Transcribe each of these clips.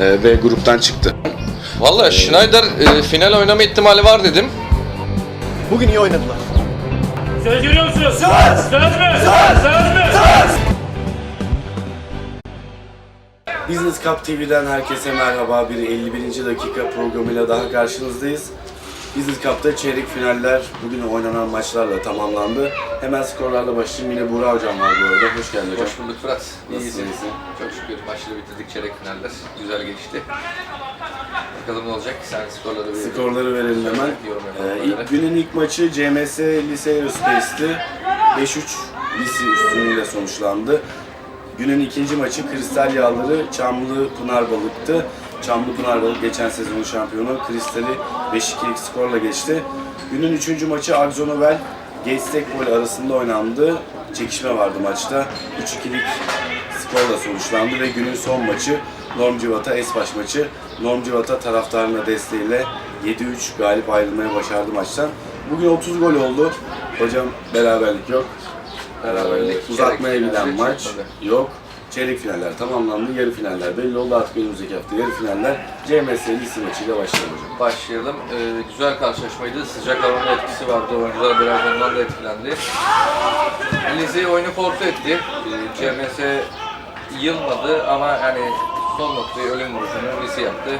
e, ve gruptan çıktı. Valla Schneider e, final oynama ihtimali var dedim. Bugün iyi oynadılar. Söz veriyor musun? Söz! Söz mü? Söz! Söz mü? Business Cup TV'den herkese merhaba. Bir 51. dakika programıyla daha karşınızdayız. Business Cup'ta çeyrek finaller bugün oynanan maçlarla tamamlandı. Hemen skorlarla başlayayım. Yine Buğra Hocam var bu arada. Hoş geldin hocam. Hoş bulduk Fırat. Nasılsın, İyisin. Çok şükür maçları bitirdik çeyrek finaller. Güzel geçti. Bakalım ne olacak? Sen skorları bir Skorları verelim hemen. Yorum Ee, ilk günün ilk maçı CMS Lise Aerospace'ti. 5-3 Lise üstünlüğüyle sonuçlandı. Günün ikinci maçı Kristal Yağları Çamlı Pınar Balık'tı. Çamlı Pınar Balık geçen sezonun şampiyonu. Kristal'i 5-2'lik skorla geçti. Günün üçüncü maçı Akzonovel Gatestekbol arasında oynandı. Çekişme vardı maçta. 3-2'lik skorla sonuçlandı ve günün son maçı Norm Civata Esbaş maçı. Norm Civata taraftarına desteğiyle 7-3 galip ayrılmaya başardı maçtan. Bugün 30 gol oldu. Hocam beraberlik yok. Beraberlik, uzatmaya giden maç yok. Çeyrek finaller tamamlandı. Yarı finaller belli oldu artık önümüzdeki hafta. Yarı finaller CMS Lise maçıyla başlayalım hocam. Başlayalım. Ee, güzel karşılaşmaydı. Sıcak havanın etkisi vardı. Oyuncular biraz ondan da etkilendi. Lizzie oyunu kontrol etti. Ee, CMS yılmadı ama hani son noktayı ölüm vuruşunu Lizzie yaptı.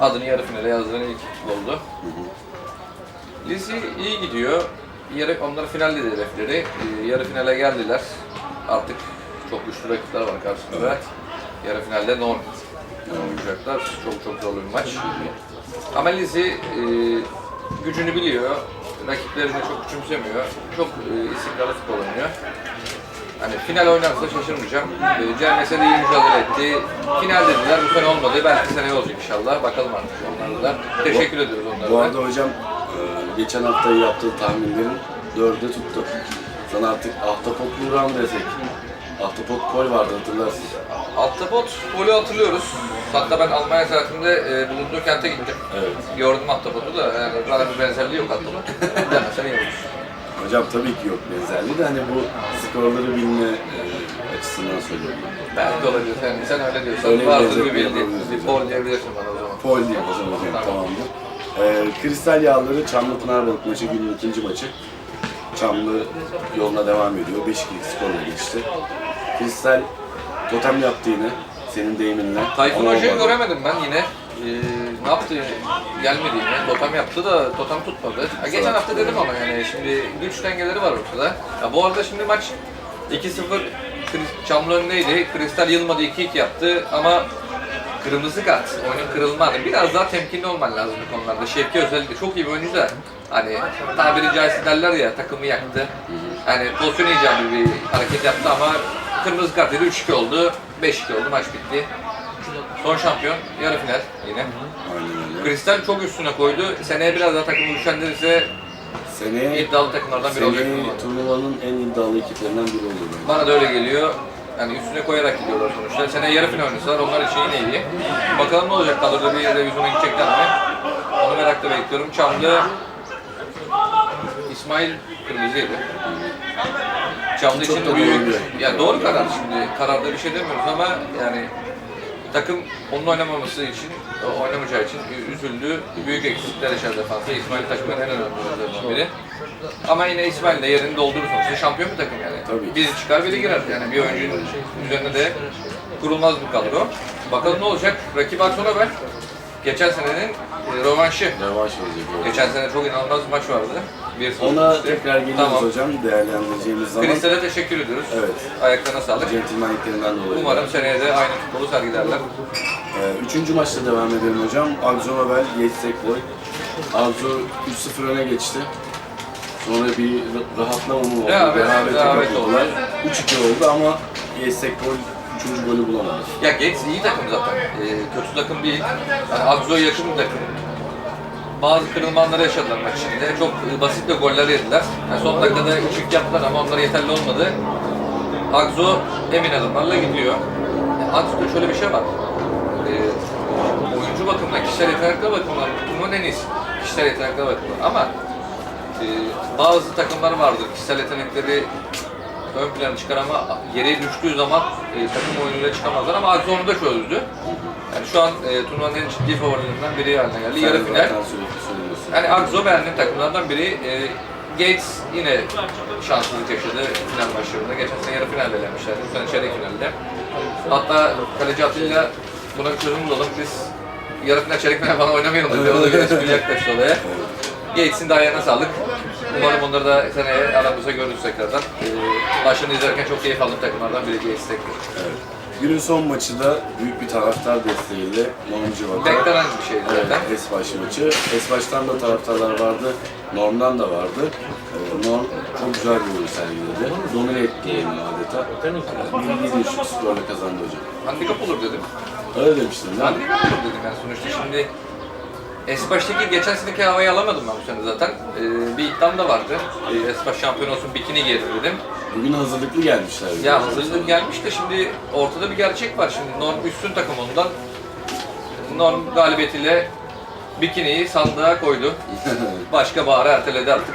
Adını yarı finale yazdıran ilk oldu. Lizzie iyi gidiyor. Yarı, onlar finalde de hedefleri. Ee, yarı finale geldiler. Artık çok güçlü rakipler var karşısında. Yarı finalde Norm oynayacaklar. Çok çok zorlu bir maç. Ama e, gücünü biliyor. Rakiplerini çok küçümsemiyor. Çok e, istikrarlı futbol oynuyor. Hani final oynarsa şaşırmayacağım. E, CMS'de iyi mücadele etti. Final dediler, bu sene olmadı. Belki seneye olacak inşallah. Bakalım artık onlara da. Teşekkür ediyoruz onlara Bu da. arada hocam e, geçen hafta yaptığı tahminlerin dörde tuttu. Sana artık ahtapot mı desek? Ahtapot Pol vardı hatırlarsın. Ahtapot golü hatırlıyoruz. Hatta ben Almanya seyahatimde e, bulunduğu kente gittim. Evet. Gördüm Ahtapot'u da yani bana bir benzerliği yok Ahtapot. Demesen iyi olur. Hocam tabii ki yok benzerliği de hani bu skorları bilme e, açısından söylüyorum. Belki olabilir. Yani sen öyle diyorsan Öyle vardır bir bildiğin. Bir pol diyebilirsin bana o zaman. Pol diyeyim o zaman hocam Tamam. tamamdır. E, Kristal Yağları Çamlı Pınar Balık maçı günün ikinci maçı. Çamlı yoluna devam ediyor. 5-2'lik skorla geçti. Kristal totem yaptı yine senin deyiminle. Tayfun Ama Hoca'yı olmadı. göremedim ben yine. Ee, ne yaptı? Gelmedi yine. Totem yaptı da totem tutmadı. Ha, geçen hafta dedim ama yani şimdi güç dengeleri var ortada. Ya, bu arada şimdi maç 2-0 Kris- Çamlı önündeydi. Kristal yılmadı 2-2 yaptı ama kırmızı kart, oyunun kırılma hani biraz daha temkinli olman lazım bu konularda. Şevki özellikle çok iyi bir oyuncu da hani tabiri caizse derler ya takımı yaktı. Hani pozisyon icabı bir hareket yaptı ama kırmızı kart dedi 3-2 oldu, 5-2 oldu maç bitti. Son şampiyon, yarı final yine. Kristal çok üstüne koydu. Seneye biraz daha takımı güçlendirirse Seneye, iddialı takımlardan biri olacak. seneye turnuvanın en iddialı ekiplerinden biri olur. Bana da öyle geliyor. Yani üstüne koyarak gidiyorlar sonuçta. Sene yarı final oynasalar onlar için yine iyi. Bakalım ne olacak kadroda bir revizyona gidecekler mi? Onu merakla bekliyorum. Çamlı İsmail Kırmızı'ydı. Çamlı Çok için da büyük, ya doğru karar şimdi kararda bir şey demiyoruz ama yani takım onun oynamaması için, o oynamayacağı için üzüldü. Büyük eksiklikler yaşadı defansa. İsmail Taşman'ın en önemli oyuncularından biri. Ama yine İsmail de yerini doldurur sonuçta. Şampiyon bir takım yani. Tabii. Biri çıkar biri girer yani. Bir oyuncunun üzerine de kurulmaz bir kadro. Bakalım ne olacak? Rakip Aksona ben. Geçen senenin e, rövanşı. Revanş olacak. Geçen sene çok inanılmaz bir maç vardı. Bir Ona sonuçtu. tekrar geliyoruz Tamam. hocam değerlendireceğimiz zaman. Kristal'e teşekkür ediyoruz. Evet. Ayaklarına sağlık. Centilmenliklerinden dolayı. Umarım seneye de aynı futbolu sergilerler. Ee, üçüncü maçta devam edelim hocam. Agzo Nobel, Yetsek Boy. Agzo 3-0 öne geçti. Sonra bir ra- rahatlama mı oldu? Rehavet, Rehavete rehavet kapıldılar. 3-2 oldu ama Yetsek Boy 3. golü bulamadı. Ya Gates iyi takım zaten. Ee, kötü takım değil. Yani Akzo'ya yakın bir takım. Bazı kırılmanları yaşadılar maç içinde. Çok e, basit de goller yediler. Yani son dakikada üçlük yaptılar ama onlar yeterli olmadı. Akzo emin adımlarla gidiyor. Yani Akzo'da şöyle bir şey var. Ee, oyuncu bakımından, kişisel yetenekler bakımından bunun en iyisi. Kişisel yetenekler bakımından. Ama e, bazı takımlar vardır. Kişisel yetenekleri ön plana çıkar ama geriye düştüğü zaman e, takım oyunuyla çıkamazlar ama Agzo onu da çözdü. Yani şu an e, turnuvanın en ciddi favorilerinden biri haline geldi. Sen Yarı final. Yani Agzo beğendiğim takımlardan biri. E, Gates yine şanssızlık yaşadı final maçlarında. Geçen sene yarı finalde elenmişlerdi. Bu sene çeyrek finalde. Hatta kaleci Atilla buna bir çözüm bulalım. Biz yarı final çeyrek final falan oynamayalım dedi. O da bir espri yaklaştı olaya. Gates'in de ayağına sağlık. Umarım onları da seneye aramızda görürüz tekrardan. Ee, maçlarını izlerken çok keyif aldığım takımlardan biri Gates tekrar. Evet. Günün son maçı da büyük bir taraftar desteğiyle Normcu Vaka. Beklenen bir şeydi Evet, zaten. Esbaş maçı. Esbaş'tan da taraftarlar vardı. Norm'dan da vardı. Ee, Norm çok güzel bir oyun sergiledi. Domine etti yayını adeta. Ee, Bir düşük skorla kazandı hocam. Handikap olur dedim. Öyle demiştin değil mi? Handikap olur dedim yani sonuçta şimdi Esbaş'taki geçen seneki havayı alamadım ben bu sene zaten. Ee, bir iddiam da vardı. Ee, Esbaş şampiyon olsun bikini giyerim dedim. Bugün hazırlıklı gelmişler. Ya hazırlığım gelmiş de şimdi ortada bir gerçek var. Şimdi Norm üstün takım ondan. Norm galibiyetiyle bikiniyi sandığa koydu. Başka baharı erteledi artık.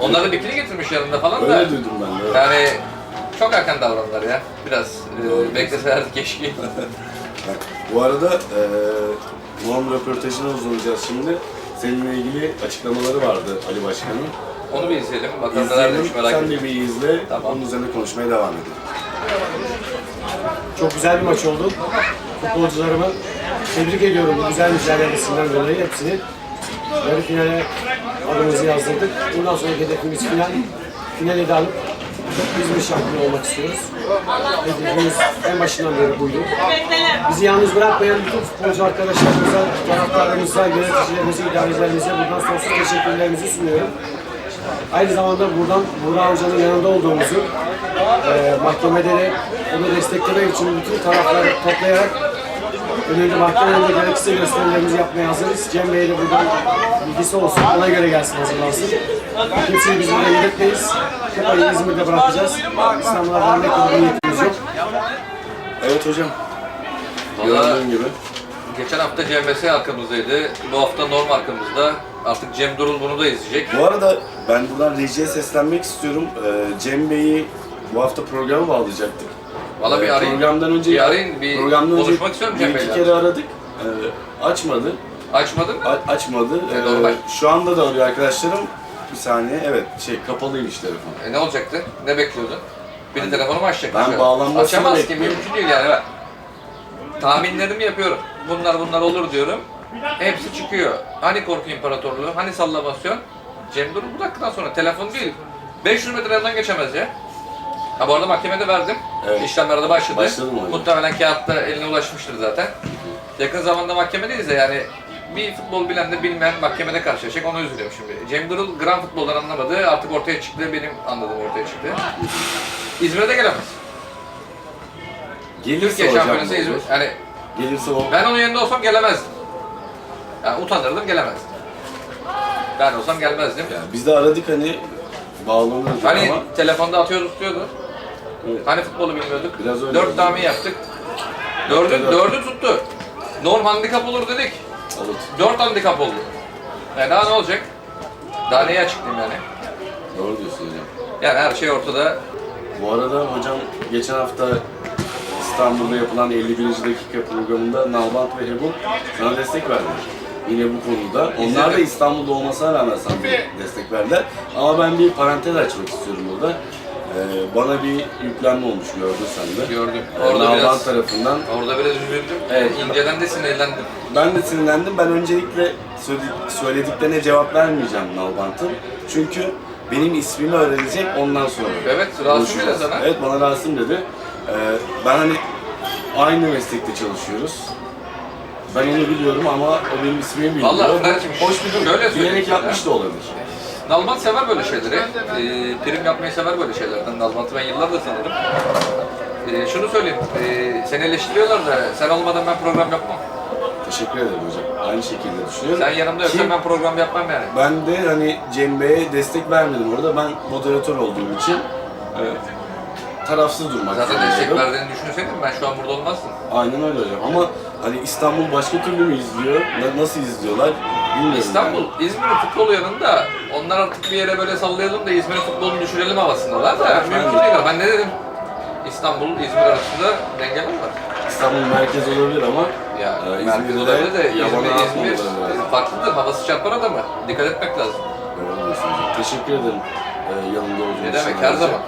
Onlar da bikini getirmiş yanında falan da. Öyle duydum ben de. evet. Yani çok erken davrandılar ya. Biraz e, bekleselerdi keşke. Bu arada eee Norm röportajına uzanacağız şimdi. Seninle ilgili açıklamaları vardı Ali Başkan'ın. Onu bir izleyelim. Bakalım neler İzleyelim, demiş merak sen de bir izle, Tamam. onun üzerine konuşmaya devam edelim. Çok güzel bir maç oldu. Futbolcularımı tebrik ediyorum bu güzel mücadelesinden dolayı hepsini. Yarı finale adımızı yazdırdık. Bundan sonraki hedefimiz final. Finale de alıp İzmir şampiyonu olmak istiyoruz. Hedefimiz en başından beri buydu. Bizi yalnız bırakmayan bütün futbolcu arkadaşlarımıza, taraftarlarımıza, yöneticilerimize, idarecilerimize buradan sonsuz teşekkürlerimizi sunuyorum. Aynı zamanda buradan Burak Hoca'nın yanında olduğumuzu, e, mahkemede de onu desteklemek için bütün tarafları toplayarak önünde mahkeme önünde gerekirse gösterilerimizi yapmaya hazırız. Cem Bey'e de buradan bilgisi olsun, ona göre gelsin hazırlansın. Kimseyi biz burada yönetmeyiz. Kupayı İzmir'de bırakacağız. İstanbul'a vermek gibi bir niyetimiz yok. Evet hocam. Valla Gördüğün gibi. geçen hafta CMS arkamızdaydı. Bu hafta Norm arkamızda. Artık Cem Durul bunu da izleyecek. Bu arada ben buradan rejiye seslenmek istiyorum. Ee, Cem Bey'i bu hafta programa bağlayacaktık. Valla bir Ee, arayın. Programdan önce bir arayın. Bir programdan önce konuşmak istiyorum bir Cem iki Bey'le. kere aradık. Ee, açmadı. Açmadın mı? A- açmadı. E, Ee, normal. şu anda da arıyor arkadaşlarım. Bir saniye. Evet, şey kapalıymış telefon. E, ne olacaktı? Ne bekliyordun? Bir de telefonumu açacak. Ben bağlanmasını Açamaz ki. bekliyorum. Mümkün değil yani. Bak. Tahminlerimi yapıyorum. Bunlar bunlar olur diyorum. Hepsi çıkıyor. Hani korku imparatorluğu, hani sallamasyon. Cem Durul bu dakikadan sonra telefon değil. 500 metre yanından geçemez ya. Ha bu arada mahkemede verdim. Evet. İşlemler de başladı. Başladı mı hocam? Muhtemelen kağıtta eline ulaşmıştır zaten. Yakın zamanda mahkemedeyiz de yani bir futbol bilen de bilmeyen mahkemede karşılaşacak onu üzülüyorum şimdi. Cem Durul gram futboldan anlamadı artık ortaya çıktı benim anladığım ortaya çıktı. İzmir'e de gelemez. Gelirse Türkiye hocam şampiyonası İzmir. Yani Gelirse o. ben onun yerinde olsam gelemezdim. Yani utanırdım gelemezdim. Ben olsam gelmezdim. Yani biz de aradık hani bağlanırdık Hani ama telefonda atıyoruz tutuyordu. Evet. Hani futbolu bilmiyorduk. Biraz öyle Dört oldu. tahmin yaptık. Dördü, Evet. dördü tuttu. Norm handikap olur dedik. evet, Dört handikap oldu. E daha ne olacak? Daha neyi açıklayayım yani? doğru diyorsun hocam. Yani her şey ortada. Bu arada hocam geçen hafta İstanbul'da yapılan 51. dakika programında Nalbant ve Hebun sana destek verdiler. Yine bu konuda. Onlar da. İstanbul'da olmasına rağmen sana destek verdiler. Ama ben bir parantez açmak istiyorum burada. Ee, bana bir yüklenme olmuş gördün sen de. Gördüm. Ee, Orada Nalbant biraz, tarafından. orada biraz üzüldüm. Evet. İnceden de sinirlendim. Ben de sinirlendim. Ben öncelikle söyle- söylediklerine cevap vermeyeceğim Nalbant'ın. Çünkü benim ismimi öğrenecek ondan sonra. Evet, Rasim dedi konuşacağız. sana. Evet bana Rasim dedi. Ee, ben hani aynı meslekte çalışıyoruz. Ben onu biliyorum ama o benim ismimi bilmiyor. Vallahi Bu Fırat'cığım, hoş bir durum. şöyle söyleyeyim Bilerek yapmış da olabilir. Nalbant sever böyle şeyleri. Ee, prim yapmayı sever böyle şeylerden. Nalbant'ı ben yıllardır tanırım. Ee, şunu söyleyeyim, ee, seni eleştiriyorlar da sen olmadan ben program yapmam. Teşekkür ederim hocam. Aynı şekilde düşünüyorum. Sen yanımda Ki yoksan ben program yapmam yani. Ben de hani Cem Bey'e destek vermedim orada. Ben moderatör olduğum için e, tarafsız durmak Zaten destek zorundaydım. verdiğini düşünseydin ben şu an burada olmazdım. Aynen öyle hocam ama hani İstanbul başka türlü mü izliyor? Na- Nasıl izliyorlar? Bilmiyorum. İstanbul, İzmir'in futbolu yanında onlar artık bir yere böyle sallayalım da İzmir'in futbolunu düşürelim havasındalar da mümkün değil. Ben ne dedim? İstanbul, İzmir arasında dengeler var. İstanbul merkez olabilir ama Ya e, merkez İzmir'de olabilir de yabana İzmir, İzmir atmamaları lazım. farklıdır. Havası çarpar adamı. Dikkat etmek lazım. Doğru. Teşekkür ederim e, yanımda olduğun Ne için. demek, her ayrıca. zaman.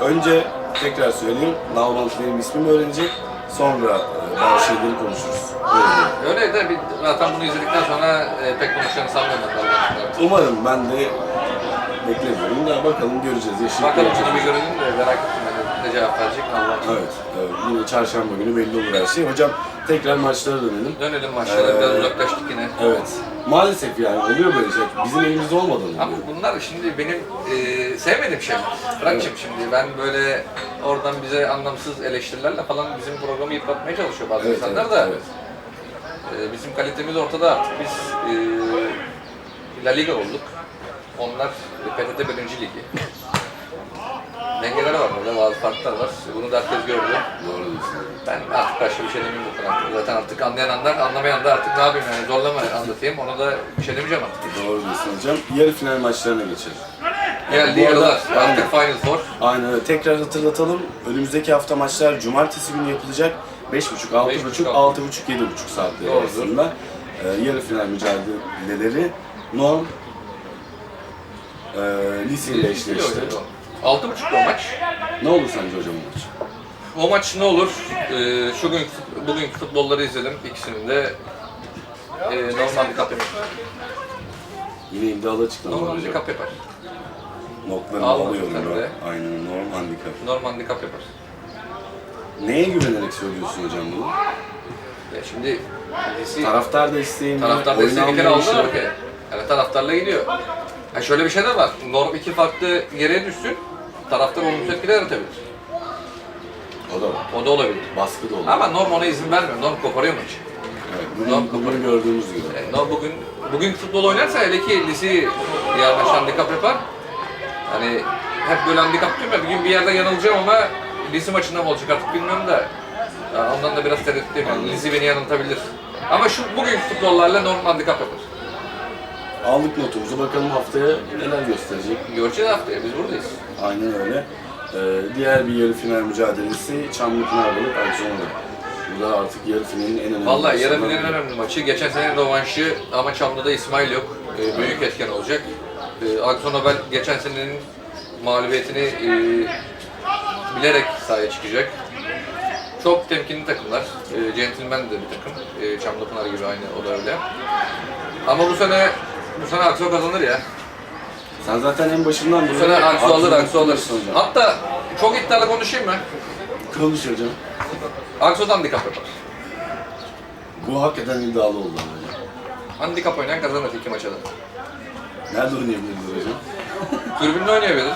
E, önce tekrar söyleyeyim. Nalbant benim ismimi öğrenecek. Sonra e, bazı şeyleri konuşuruz. Öyle. Öyle de bir, zaten bunu izledikten sonra e, pek konuşacağını sanmıyorum Umarım ben de beklemiyorum da bakalım göreceğiz. Yaşayıp Bakalım göreceğiz. şunu bir görelim de merak ettim de ne cevap verecek Allah. Evet, evet. Yine çarşamba günü belli olur her şey. Hocam tekrar maçlara dönelim. Dönelim maçlara biraz Ee, uzaklaştık yine. Evet. Maalesef yani oluyor böyle şey. Bizim elimizde olmadan Ama oluyor. bunlar şimdi benim e, sevmediğim şeyler. Bırakçım şimdi ben böyle oradan bize anlamsız eleştirilerle falan bizim programı yıpratmaya çalışıyor bazı Evet, insanlar evet, da. evet. E, bizim kalitemiz ortada artık. Biz e, La Liga olduk. Onlar PTT 1. Ligi. Dengeler var burada, bazı farklar var. Bunu da herkes gördü. Doğru diyorsun. Ben artık başka bir şey demeyeyim bu konu hakkında. Zaten artık anlayan anlar, anlamayan da artık ne yapayım yani zorlama anlatayım. Ona da bir şey demeyeceğim artık. Doğru diyorsun hocam. Yarı final maçlarına geçelim. Geldi Bu arada- yaralar. Artık Final Four. Aynen öyle. Tekrar hatırlatalım. Önümüzdeki hafta maçlar cumartesi günü yapılacak. 5.30, 6.30, 6.30, 7.30 saatleri Doğrudur. arasında. Ee, yarı final mücadeleleri Norm e, Lise ile eşleşti. Altı buçukta maç. Ne olur sence hocam bu maç? O maç ne olur? Ee, şu gün bugünkü futbolları izledim. İkisinin de e, normal handikap yapar. Yine iddialı açıklama Normal hocam. handikap yapar. Notlarını Al alıyorum ben. Aynen norm handikap. Normal handikap yapar. Neye güvenerek söylüyorsun hocam bunu? Ya şimdi birisi Taraftar desteği mi? taraftar desteği bir kere okey. Yani taraftarla gidiyor. Ha şöyle bir şey de var. Norm iki farklı yere düşsün. Taraftar olumsuz etkiler yaratabilir. O da var. O da olabilir. Baskı da olur. Ama Norm ona izin vermiyor. Norm koparıyor maçı. Evet, Norm bugün, bugün gördüğümüz gibi. E, no, bugün bugün futbol oynarsa hele ki lise yarın handikap yapar. Hani hep böyle handikap diyorum ya bir gün bir yerde yanılacağım ama lise maçında mı olacak artık bilmiyorum da ondan da biraz tereddütlüyüm. Yani lise beni yanıltabilir. Ama şu bugün futbollarla normal handikap yapar. Aldık notumuzu. Bakalım haftaya neler gösterecek. Göreceğiz haftaya biz buradayız. Aynen öyle. Ee, diğer bir yarı final mücadelesi Çamlıpınar Balık Aksonalı. Bu da artık yarı finalin en önemli Vallahi yarı finalin en önemli maçı. Geçen sene rövanşı ama Çamlı'da İsmail yok. Ee, büyük etken olacak. Ee, Aksonobel geçen senenin mağlubiyetini e, bilerek sahaya çıkacak. Çok temkinli takımlar. E, Gentleman de bir takım. E, Çamlıpınar gibi aynı o da öyle. Ama bu sene bu sene Akso kazanır ya. Sen zaten en başından Bu sene Akso alır, Akso alır. Hatta çok iddialı konuşayım mı? Konuş hocam. Akso'dan handikap yapar. Bu hakikaten iddialı oldu ama hocam. Handikap oynayan kazanır iki maçta da. Nerede oynayabiliriz hocam? Tribünde oynayabilir.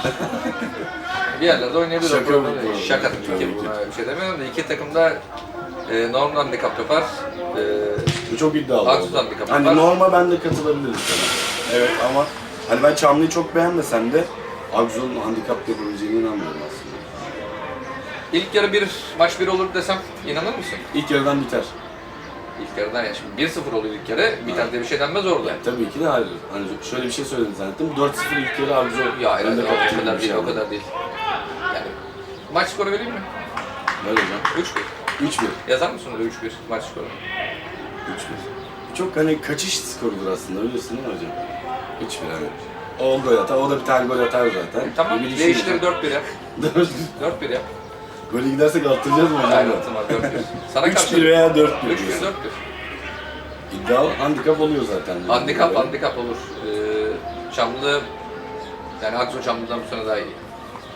bir yerlerde oynayabilir. Şaka bu. Şaka tabii ki buna bir şey demiyorum da iki takım da e, normal handikap yapar. E, çok iddialı oldu. handikap Hani var. norma ben de katılabilirim sana. Evet ama hani ben Çamlı'yı çok beğenmesem de Agzo'nun handikap yapabileceğine inanmıyorum aslında. ilk yarı bir maç bir olur desem inanır mısın? İlk yarıdan biter. İlk yarıdan ya şimdi 1-0 oluyor ilk yarı. Biter diye bir şey denmez orada. Tabii ki de hayır. Hani şöyle bir şey söyledim zannettim. 4-0 ilk yarı Agzo Ya hayır, hayır, o kadar bir değil, o kadar değil. Yani maç skoru vereyim mi? Ver hocam. 3-1. 3-1. Yazar mısın oraya 3-1 maç skoru? 3-1. Çok hani kaçış skorudur aslında biliyorsun değil mi hocam? 3-1 hani. O gol atar, o da bir tane gol atar zaten. Tamam, Bir değiştir hocam. 4-1 yap. 4-1 yap. Böyle gidersek attıracağız mı hocam? Aynen tamam 4-1. Sana karşı 3-1 veya 4-1 3-1 diyorsun. 4-1. İddia handikap oluyor zaten. Handikap, Böyle. handikap olur. Ee, Çamlı, yani Aksu Çamlı'dan bu sene daha iyi.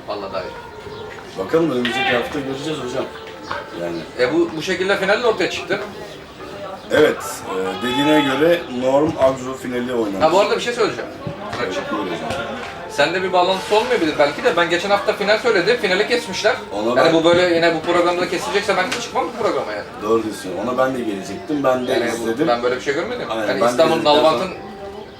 Vallahi daha iyi. Bakalım önümüzdeki hafta göreceğiz hocam. Yani E bu, bu şekilde finalle ortaya çıktı. Evet, e, dediğine göre Norm Agro finali oynanacak. Ha bu arada bir şey söyleyeceğim. Evet, buyur hocam. Sende bir bağlantısı olmayabilir belki de ben geçen hafta final söyledi, finali kesmişler. Ona yani ben- bu böyle yine bu programda kesilecekse ben çıkmam bu programa yani. Doğru diyorsun. Ona ben de gelecektim. Ben de Yani bu- izledim. ben böyle bir şey görmedim. Aynen, yani ben de İstanbul izledikten Nalbant'ın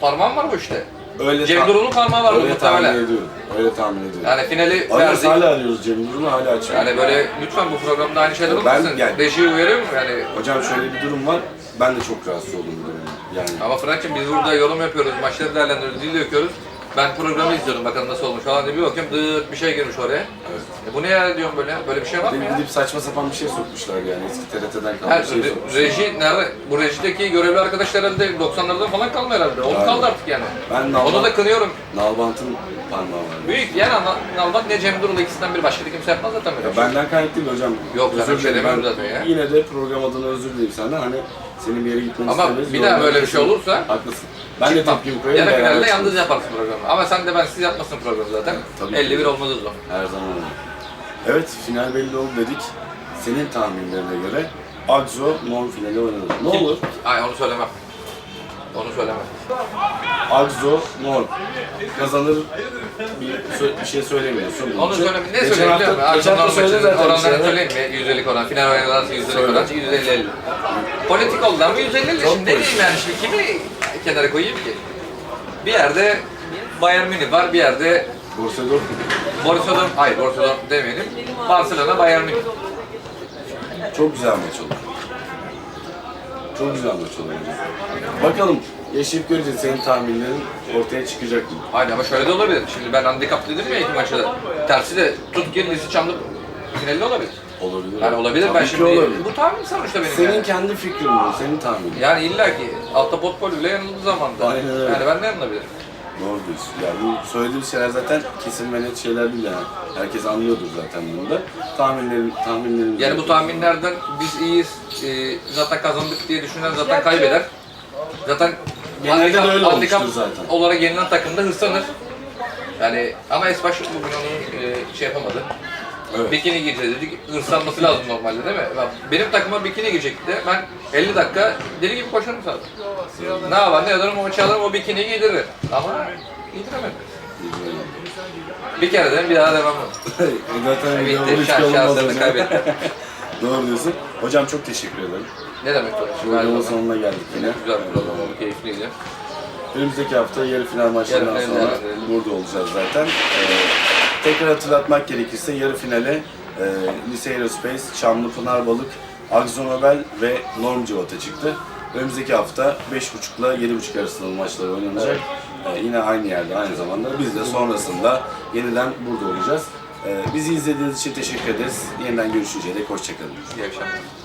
parmağım var bu işte. Öyle Cem Durul'un parmağı var Öyle tahmin muhtemelen. ediyorum. Öyle tahmin ediyorum. Yani finali Arıyoruz verdik. hala arıyoruz Cem Durul'u hala açıyor. Yani böyle lütfen bu programda aynı şeyler Ben- olmasın. yani- Reji uyarıyor mu yani? Hocam şöyle bir durum var. Ben de çok rahatsız oldum bu durumda. Yani Ama Fırat'cığım biz burada yorum yapıyoruz, maçları değerlendiriyoruz, dil döküyoruz. Ben programı izliyorum bakalım nasıl olmuş falan diye bir bakıyorum dıt bir şey girmiş oraya. evet. E bu ne ya diyorum böyle, böyle bir şey var mı de ya? gidip saçma sapan bir şey sokmuşlar yani. Eski TRT'den kalan Her bir şey re- sokmuşlar. reji nerede? Bu rejideki görevli arkadaşlar herhalde 90'lardan falan kalmıyor herhalde. Onu kaldı artık yani. Ben Onu Nalban, da kınıyorum. Nalbant'ın parmağı var. Büyük yani Nal- Nalbat ne Cem Durul ikisinden biri başka da kimse yapmaz zaten böyle Ya şey. benden kaynak değil hocam. Yok, sana bir şey dilerim. Ben zaten ya. Yine de program adına özür dileyim senden. Hani senin bir yere gitmeni Ama bir Yolda daha böyle bir şey haklısın. olursa- Haklısın. Ben de tepkimi koyarım. Yarı beraber finalde çıkarız. yalnız yaparsın programı. Ama sen de ben siz yapmasın programı zaten. Tabii ki. 51 olmaz o zaman. Her zaman öyle. Evet, final belli oldu dedik. Senin tahminlerine göre Agzo non finali oynadı. Ne olur? Ay onu söylemem. Onu söylemem. Agzo non kazanır bir, sö- bir şey söylemiyorsun. Onu Çünkü söyleme. Ne geçen söyleyeyim hafta- biliyor musun? Geçen hafta Arsenal söyledi maçının zaten bir oranlarını şeyler. söyleyeyim mi? Yüzdelik oran. Final oynanırsa yüzdelik Söyle. oran. Yüzde elli elli. Politik oldu ama yüzde elli elli. Çok Şimdi ne diyeyim yani şimdi kimi kenara koyayım ki? Bir yerde Bayern Münih var, bir yerde Borussia Dortmund. Borussia Dortmund, hayır Borussia Dortmund demeyelim. Barcelona, Bayern Münih. Çok güzel maç olur. Çok güzel maç hocam. Bakalım yaşayıp göreceğiz senin tahminlerin ortaya çıkacak mı? Hayır ama şöyle de olabilir. Şimdi ben handikap dedim ya iki maçta da. Tersi de tut gir Lisi Çamlı finalde olabilir. Olabilir. Yani olabilir Tabii ben ki şimdi. olabilir. Bu tahmin sonuçta benim Senin yani. kendi fikrin bu, senin tahminin. Yani illa ki altta potpol bile yanıldığı zamanda. Aynen öyle. Yani ben de yanılabilirim. Doğru diyorsun. Ya bu söylediğim şeyler zaten kesin ve net şeyler değil yani. Herkes anlıyordur zaten bunu da. Tahminlerim, tahminlerim. Yani bu tahminlerden biz iyiyiz, e, zaten kazandık diye düşünen zaten kaybeder. Zaten Genelde de öyle handikap olmuştur zaten. olarak yenilen takım da hırslanır. Yani ama Esbaş bugün onu e, şey yapamadı. Evet. Bikini giyeceğiz dedik, hırslanması lazım normalde değil mi? Bak, Benim takıma bikini giyecekti de ben 50 dakika deli gibi koşarım zaten. Ne yapar, ne ederim o maçı alırım, o bikini giydiririm. Ama giydiremedim. Bir kere de bir daha devam mı? zaten bir Bitti, hiç şans olmaz şansını hocam. kaybettim. Doğru diyorsun. Hocam çok teşekkür ederim. Ne demek her Programın sonuna geldik yine. Güzel bir program oldu, keyifliydi. Önümüzdeki hafta yarı final maçlarından final sonra burada olacağız zaten. Ee, tekrar hatırlatmak gerekirse yarı finale e, Lise Aerospace, Çamlıpınar Balık, Nobel ve Norm Civata çıktı. Önümüzdeki hafta 5.30 ile 7.30 arasında maçlar oynanacak. Ee, yine aynı yerde aynı zamanda. Biz de sonrasında yeniden burada olacağız. Ee, bizi izlediğiniz için teşekkür ederiz. Yeniden görüşünceye dek hoşçakalın. İyi akşamlar.